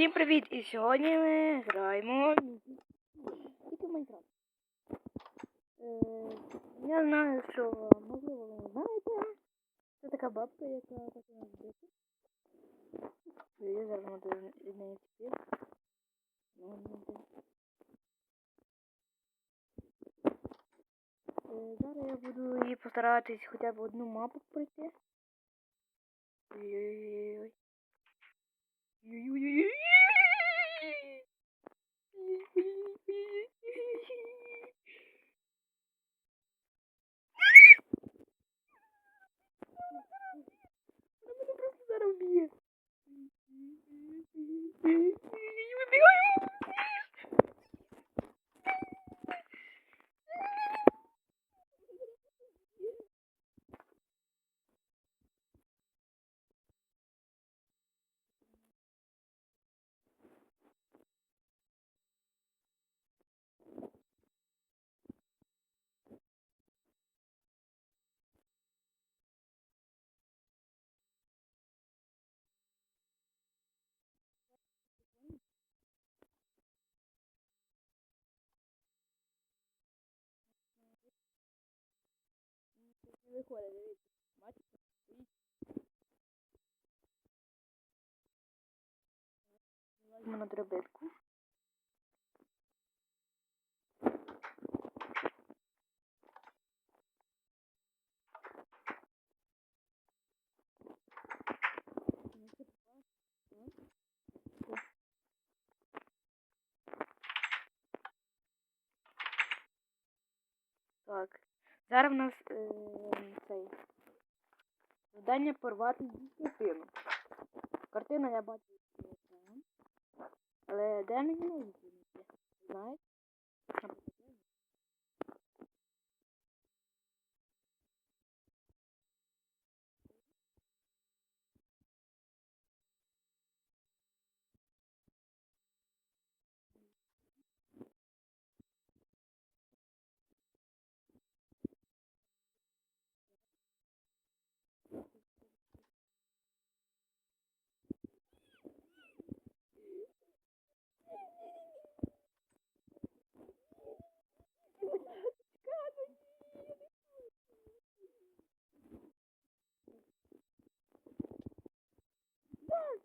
Всім привіт! І сьогодні ми граємо тільки в Майнкрафт. Е, я знаю, що можливо ви не знаєте. Це така бабка, яка так у нас бити. Я зараз можу від неї тепер. Ну, знаю. Е, Зараз я буду її постаратись хоча б одну мапу пройти. Ой-ой-ой. Вона мене просто зараз вб'є. Вибігаю. Не виходить, дивіться. Бачите? Візьмемо на драбинку. Так. Зараз в нас е, цей завдання порвати дитину. Картина я бачу. Але де мені не Знаєте?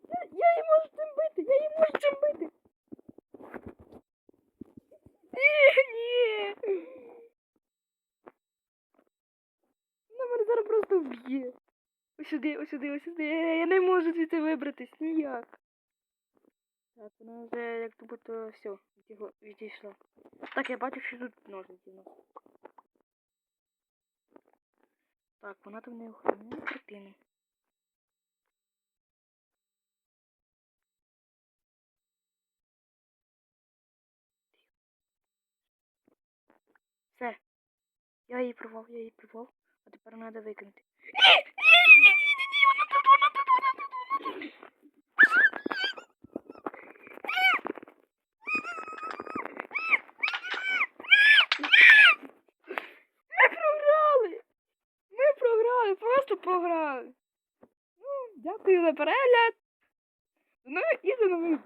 Я, я її можу цим бити, я її можу цим бити. Ні, ні. Вона мене зараз вб'є. Ось сюди, ось сюди, ось сюди. Я не можу звідси вибратись ніяк. Так, вона вже як то будто все, відійшла. Так, я бачу, що тут ножниці. Так, вона там не охороняє картину. Все. Я її порвав, я її порвав. А тепер треба викинути. Просто програли. Ну, дякую за перегляд. Ну і до нових.